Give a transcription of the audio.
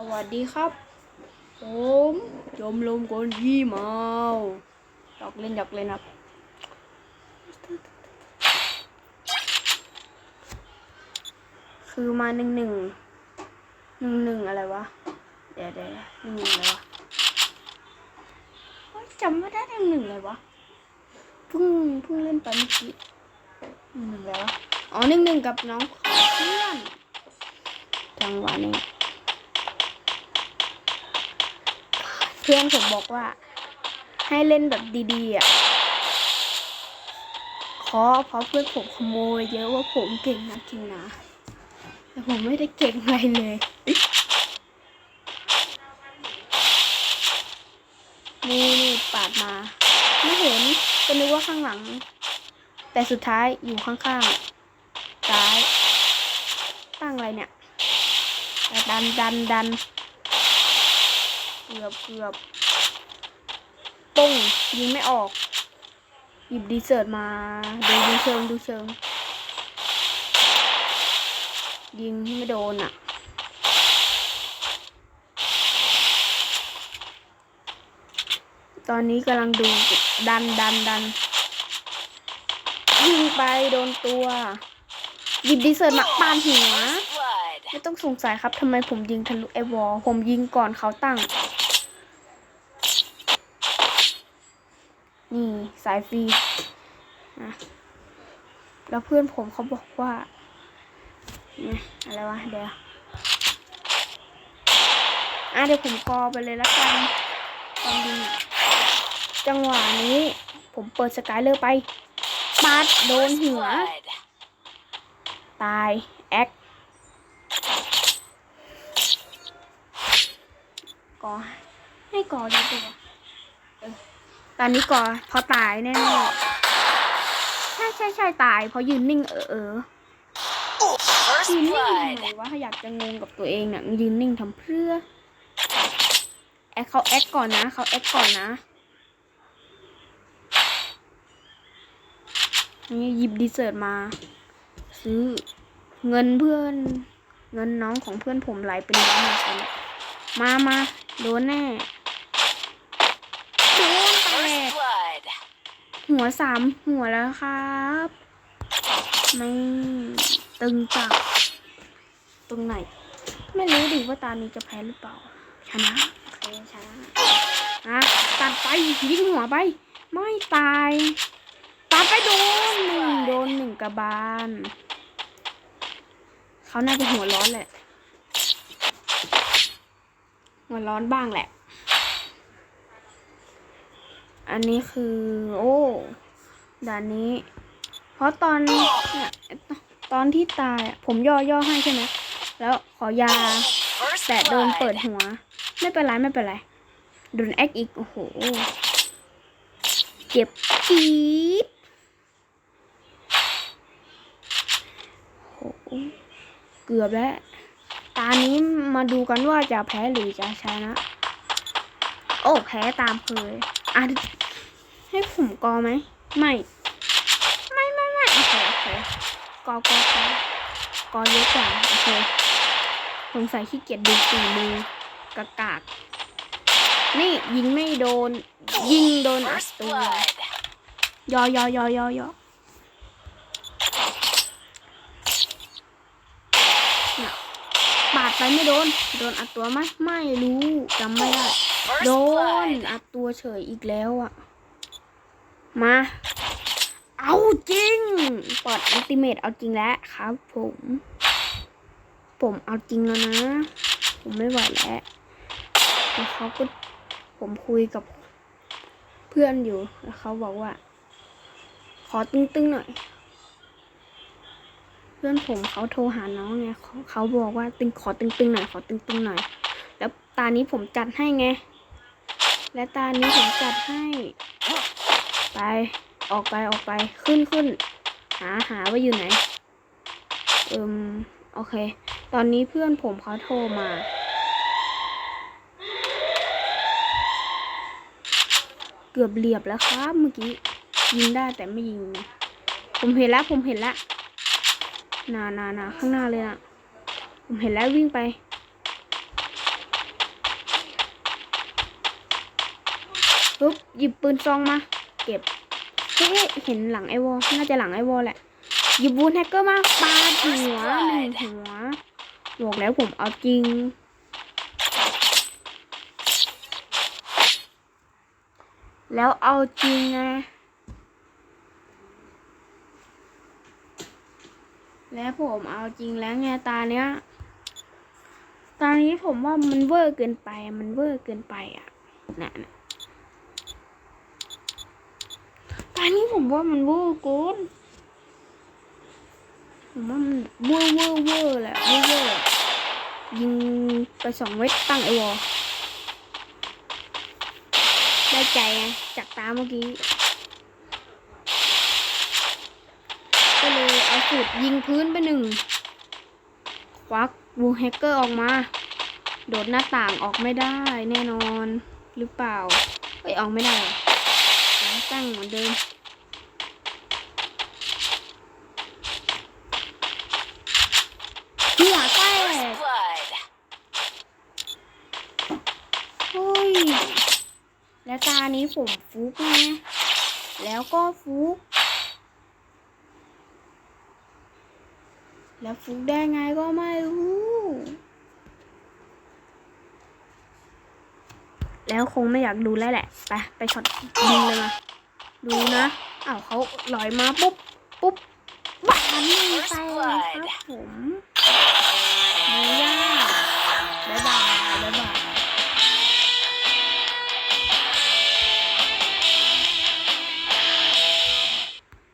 สวัสดีครับ ผมจมลมคนขี้เมาหยอกเล่นหยอกเล่นครับ คือมาหนึ่งหนึ่งหนึ่งหนึ่งอะไรวะ เดี๋ยวเดี๋ยวหนึ่งหนึ่งอะไรวะจำไม่ได้หนึ่งหนึ่งอะไรวะเพิ่งเพิ่งเล่นไปเมื่อกี้หนึ่งหนึ่งอะไรวอ๋อหนึ่งหนึ่งกับน้องของเพื่อนจังหวะนี้ พื่อนผมบอกว่า ให้เล่นแบบดีๆอะขอเพราะเพื่อนผมขโมย เยอะว่าผมเก่งนะเก่งนะแต่ผมไม่ได้เก่งอะไรเลยนี่นี่ปาดมา ไม่เห็นก็นึกว่าข้างหลัง แต่สุดท้ายอยู่ข้างๆซ้าย ตั้งอะไรเนี่ยดันดันดัน เกือบเกือบปุ้งยิงไม่ออก หยิบดีเซิร์ตมา ดูดูเชิงดูเชิง ยิงไม่โดนอะตอนนี้กำลังดูดันดันดันยิงไปโดนตัว หยิบดีเซิร์ตมาปานหัว ไม่ต้องสงสัยครับทำไมผมยิงทะลุไอวอลผมยิงก่อนเขาตั้ง นี่สายฟรีนะแล้วเพื่อนผมเขาบอกว่าเนี่ยอะไรวะเดี๋ยวอะเดี๋ยวผมกอไปเลยละกันตอนยิงอะจังหวะนี้ผมเปิดสกายเลอร์ไปปาดโดนหัว ตาย แอคกอให้กอดีกว่าเออ ตอนนี้ก่อพอตายแน่ๆใช่ใช่ใช่ตายเพราะยืนนิ่งเออเออยืนนิ่ง blood. ทำไมวะอยากจะงงกับตัวเองเนี่ยยืนนิ่งทำเพื่อแอคเขาแอคก่อนนะเขาแอคก่อนนะนี่หยิบดีเซอร์ตมา ซื้อเงินเพื่อน เงินน้องของเพื่อนผมไหลเป็นล้านเลยตอนนี้มามาโดนแน่โดนแต First ก blood. หัวสามหัวแล้วครับไม่ตึงจักตรงไหน ไม่รู้ดิว่าตานี้จะแพ้หรือเปล่า ชนะโอเคชนะอะตัดไปยิงหัวไป ไม่ตายตัดไปโดนหนึ่งโดนหนึ่งกระบาลเขาน่าจะหัวร้อนแหละหัวร้อนบ้างแหละ อันนี้คือ โอ้ด่านนี้ เพราะตอนเนี่ยตอนที่ตายผมย่อย่อให้ใช่ไหมแล้วขอยาแต่โดนเปิดหัว ไม่เป็นไรไม่เป็นไรโดนแอคอีก โอ้โห เจ็บจี๊ดโอ้โหเกือบแล้ว ตานี้มาดูกันว่าจะแพ้หรือจะชนะ โอ้ แพ้ตามเคย อะให้ผมกอไหม ไม่ ไม่ไม่ไม่โอเคโอเคกอกอกอกอเยอะกว่าโอเคสงสัยขี้เกียจดูสีมือกากากนี่ยิงไม่โดน ยิงโดนอัดตัวยอยอยอยอยอปาดไปไม่โดน โดนอัดตัวไหมไม่รู้จำไม่ได้ โดน blood. อัดตัวเฉยอีกแล้วอะมา เอาจริงปลดอัลติเมตเอาจริงแล้วครับผม ผมเอาจริงแล้วนะ ผมไม่ไหวแล้วแล้วเขาก็ผมคุยกับเพื่อนอยู่แล้วเขาบอกว่า ขอตึงๆหน่อย เพื่อนผมเขาโทรหาน้องไงเขาเขาบอกว่าตึงขอตึงๆหน่อยขอตึงๆหน่อย แล้วตานี้ผมจัดให้ไง และตานี้ผมจัดให้ ไปออกไปออกไปขึ้นขึ้น หาหาว่าอยู่ไหนเอิมโอเค ตอนนี้เพื่อนผมเขาโทรมา เกือบเหลียบแล้วครับเมื่อกี้ ยิงได้แต่ไม่ยิงนะผมเห็นแล้วผมเห็นแล้วนานานาข้างหน้าเลยนะผมเห็นแล้ววิ่งไป ปุ๊บหยิบปืนซองมา เก็บเฮ้ยเห็นหลังไอวอลน่าจะหลังไอวอลแหละหยิบบูนแฮกเกอร์มาปาหัวหนึ่งหัวบอกแล้วผมเอาจริง แล้วเอาจริงไงแล้วผมเอาจริงแล้วไงตาเนี้ยตอนนี้ผมว่ามันเวอร์เกินไป มันเวอร์เกินไปอะน่ะน่ะตอ นนี้ผมว่ามันเวอร์เกินผมว่ามันเวอร์เวอร์เวอร์แหละเวอร์เวอร์ยิงไปสองเม็ดตั้งไอวอลได้ใจไงจากตาเมื่อกี้ ก็เลยเอาสูตรยิงพื้นไปหนึ่ง ควักบูแฮกเกอร์ออกมา โดดหน้าต่างออกไม่ได้แน่นอนหรือเปล่า เอ้ยออกไม่ได้ตั้งเหมือนเดิม หัวแตก First blood. เฮ้ย แล้วตานี้ผมฟุกไงแล้วก็ฟุก แล้วฟุกได้ไงก็ไม่รู้ แล้วคงไม่อยากดูแล้วแหละ ไป ไปช็อตยิงเลยมา ดูนะ อ้าวเขาลอยมาปุ๊บ ปุ๊บบ้านนี่ไปครับผม